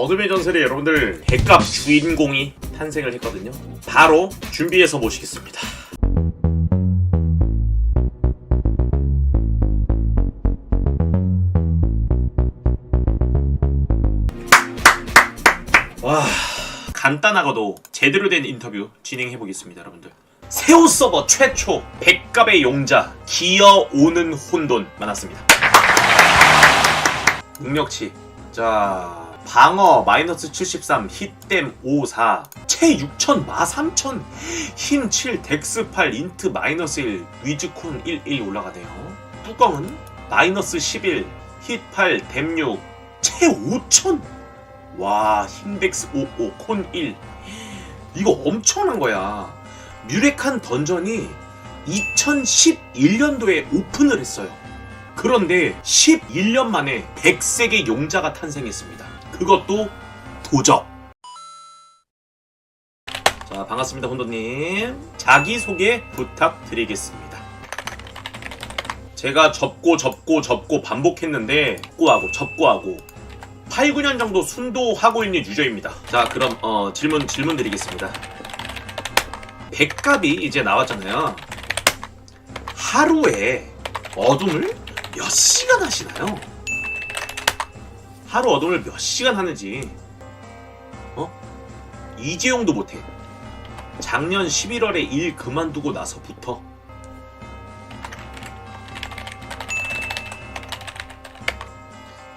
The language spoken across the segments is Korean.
어둠의 전설에 여러분들 백갑 주인공이 탄생을 했거든요. 바로 준비해서 모시겠습니다. 와 간단하고도 제대로 된 인터뷰 진행해 보겠습니다, 여러분들. 새우 서버 최초 백갑의 용자 기어오는 혼돈 만났습니다. 능력치 자 방어 마이너스 73 힛댐 54체6000마3000힘7 덱스 8 인트 마이너스 1 위즈콘 11 올라가네요. 뚜껑은 마이너스 11 힛8댐6체 5000와 힘 덱스 55 콘 1 이거 엄청난 거야. 뮤렉한 던전이 2011년도에 오픈을 했어요. 그런데 11년 만에 100세계 용자가 탄생했습니다. 그것도 도적. 자, 반갑습니다, 혼도님. 자기소개 부탁드리겠습니다. 제가 접고 접고 접고 반복했는데 접고하고 접고하고 8, 9년 정도 순도하고 있는 유저입니다. 자, 그럼 어, 질문 질문 드리겠습니다. 백갑이 이제 나왔잖아요. 하루에 어둠을 몇 시간 하시나요? 하루 어둠을 몇 시간 하는지 어? 이재용도 못해 작년 11월에 일 그만두고 나서부터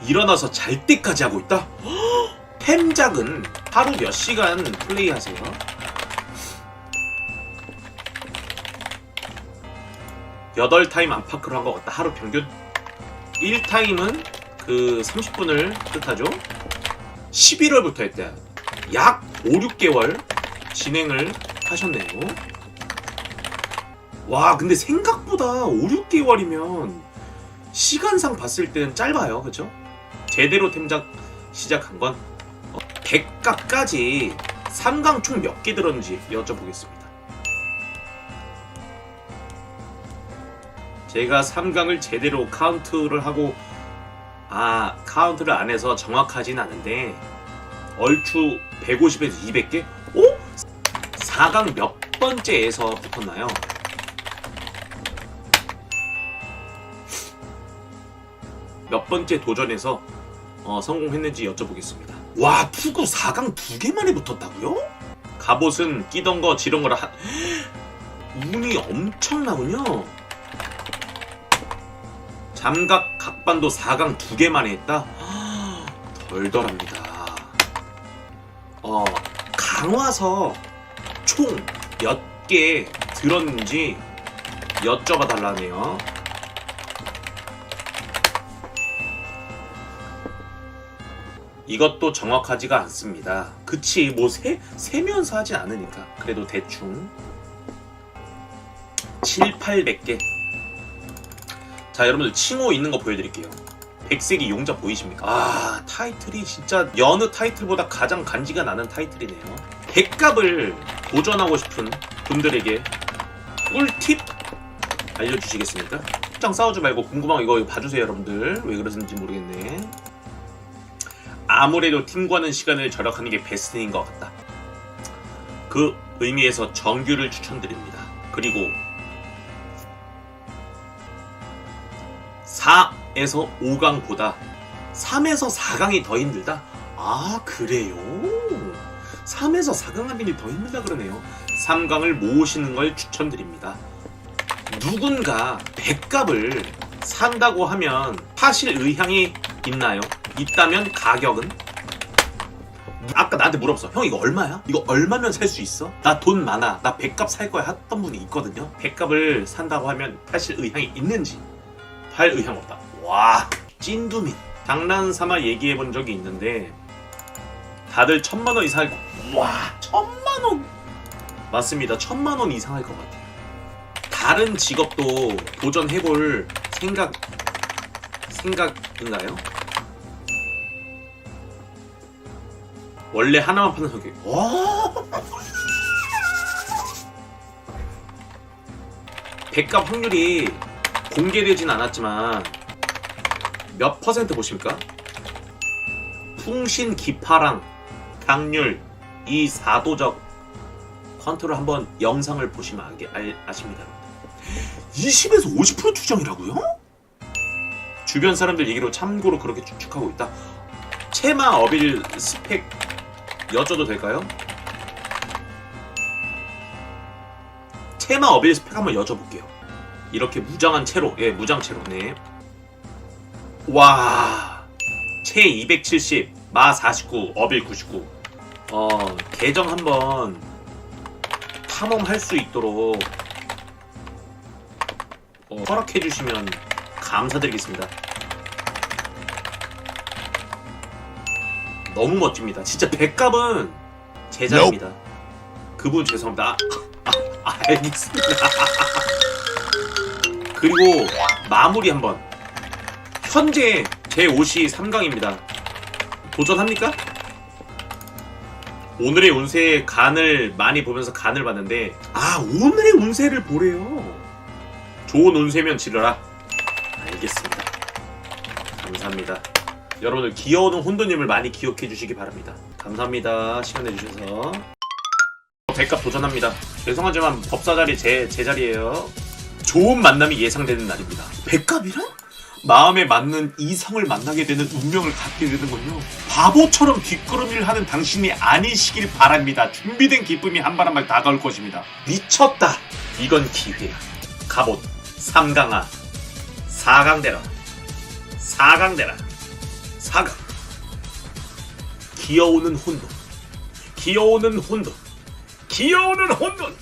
일어나서 잘 때까지 하고 있다? 헉! 템작은 하루 몇 시간 플레이하세요? 여덟 타임 안팎으로 한 것 같다. 하루 평균 1타임은 그 30분을 뜻하죠. 11월부터 했대. 약 5, 6개월 진행을 하셨네요. 와, 근데 생각보다 5, 6개월이면 시간상 봤을 때는 짧아요. 그죠? 제대로 템작 시작한 건 어, 100갑까지 3강 총 몇 개 들었는지 여쭤보겠습니다. 제가 3강을 제대로 카운트를 하고 아 카운트를 안 해서 정확하진 않은데 얼추 150에서 200개? 오? 4강 몇 번째에서 붙었나요? 몇 번째 도전에서 어, 성공했는지 여쭤보겠습니다. 와 푸구 4강 두 개 만에 붙었다고요? 갑옷은 끼던 거 지른 거라 한... 운이 엄청나군요. 잠각 각반도 4강 두 개만에 했다? 덜덜합니다. 어, 강화서 총 몇 개 들었는지 여쭤봐 달라네요. 이것도 정확하지가 않습니다. 그치, 뭐, 세, 세면서 하진 않으니까. 그래도 대충. 7, 800개. 자 여러분들 칭호 있는 거 보여드릴게요. 백색이 용자 보이십니까? 아 타이틀이 진짜 여느 타이틀보다 가장 간지가 나는 타이틀이네요. 백갑을 도전하고 싶은 분들에게 꿀팁 알려주시겠습니까? 장 싸우지 말고 궁금한 거 이거, 이거 봐주세요 여러분들. 왜 그러는지 모르겠네. 아무래도 팀과는 시간을 절약하는 게 베스트인 것 같다. 그 의미에서 정규를 추천드립니다. 그리고 4에서 5강보다 3에서 4강이 더 힘들다? 아, 그래요? 3에서 4강 하는 게더 힘들다 그러네요. 3강을 모으시는 걸 추천드립니다. 누군가 백값을 산다고 하면 사실 의향이 있나요? 있다면 가격은? 아까 나한테 물어봤어. 형 이거 얼마야? 이거 얼마면 살 수 있어? 나 돈 많아. 나 백값 살 거야 했던 분이 있거든요. 백값을 산다고 하면 사실 의향이 있는지 할 의향 없다. 와, 찐두민. 장난삼아 얘기해 본 적이 있는데 다들 천만 원 이상 할 거. 와, 천만 원. 맞습니다. 천만 원 이상 할 것 같아요. 다른 직업도 도전해 볼 생각 생각인가요? 원래 하나만 파는 성격. 와. 백값 확률이 공개되진 않았지만 몇 퍼센트 보십니까? 풍신 기파랑 강률 이 사도적 컨트롤 한번 영상을 보시면 알게, 알, 아십니다. 20에서 50% 추정이라고요? 주변 사람들 얘기로 참고로 그렇게 추측하고 있다. 체마 어빌 스펙 여쭤도 될까요? 체마 어빌 스펙 한번 여쭤볼게요. 이렇게 무장한 채로, 예, 무장채로, 네. 와, 체 270, 마 49, 어빌 99. 어, 계정 한번 탐험할 수 있도록 어, 허락해 주시면 감사드리겠습니다. 너무 멋집니다. 진짜 백갑은 제자입니다. 그분 죄송합니다. 아, 아, 알겠습니다. 그리고 마무리 한번. 현재 제 옷이 3강입니다. 도전합니까? 오늘의 운세의 간을 많이 보면서 간을 봤는데 아 오늘의 운세를 보래요. 좋은 운세면 지르라. 알겠습니다. 감사합니다. 여러분들 기어오는 혼돈님을 많이 기억해 주시기 바랍니다. 감사합니다. 시간 내주셔서. 백갑 도전합니다. 죄송하지만 법사 자리 제, 제 자리예요. 좋은 만남이 예상되는 날입니다. 백갑이랑? 마음에 맞는 이성을 만나게 되는 운명을 갖게 되는군요. 바보처럼 뒷걸음질 하는 당신이 아니시길 바랍니다. 준비된 기쁨이 한발한발 다가올 것입니다. 미쳤다. 이건 기회야. 갑옷, 삼강아, 사강대라, 사강대라, 사강. 기어오는 혼돈, 기어오는 혼돈, 기어오는 혼돈.